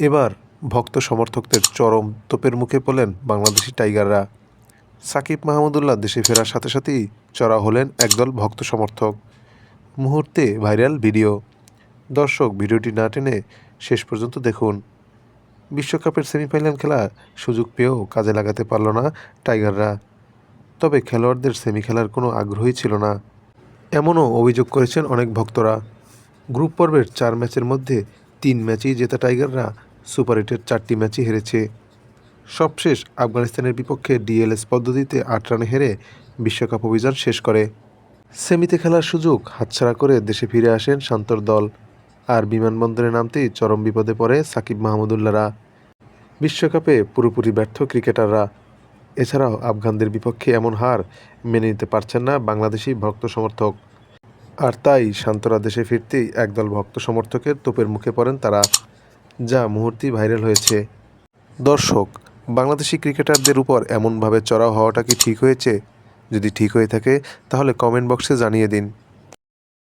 এবার ভক্ত সমর্থকদের চরম তোপের মুখে পড়লেন বাংলাদেশি টাইগাররা। সাকিব মাহমুদুল্লাহ দেশে ফেরার সাথে সাথেই চড়া হলেন একদল ভক্ত সমর্থক। মুহূর্তে ভাইরাল ভিডিও। দর্শক ভিডিওটি না টেনে শেষ পর্যন্ত দেখুন। বিশ্বকাপের সেমিফাইনাল খেলা সুযোগ পেয়েও কাজে লাগাতে পারল না টাইগাররা। তবে খেলোয়াড়দের সেমি খেলার কোনো আগ্রহই ছিল না। এমনও অভিযোগ করেছেন অনেক ভক্তরা। গ্রুপ পর্বের চার ম্যাচের মধ্যে তিন ম্যাচেই জেতা টাইগাররা সুপার এইটের চারটি ম্যাচই হেরেছে। সবশেষ আফগানিস্তানের বিপক্ষে ডিএলএস পদ্ধতিতে আট রানে হেরে বিশ্বকাপ অভিযান শেষ করে। সেমিতে খেলার সুযোগ হাতছাড়া করে দেশে ফিরে আসেন শান্তর দল। আর বিমানবন্দরে নামতেই চরম বিপদে পড়ে সাকিব মাহমুদুল্লাহরা বিশ্বকাপে পুরোপুরি ব্যর্থ ক্রিকেটাররা। এছাড়াও আফগানদের বিপক্ষে এমন হার মেনে নিতে পারছেন না বাংলাদেশি ভক্ত সমর্থক। আর তাই শান্তরা দেশে ফিরতেই একদল ভক্ত সমর্থকের তোপের মুখে পড়েন তারা। যা মুহূর্তেই ভাইরাল হয়েছে। দর্শক, বাংলাদেশি ক্রিকেটারদের উপর এমনভাবে চড়াও হওয়াটা কি ঠিক হয়েছে? যদি ঠিক হয়ে থাকে, তাহলে কমেন্ট বক্সে জানিয়ে দিন।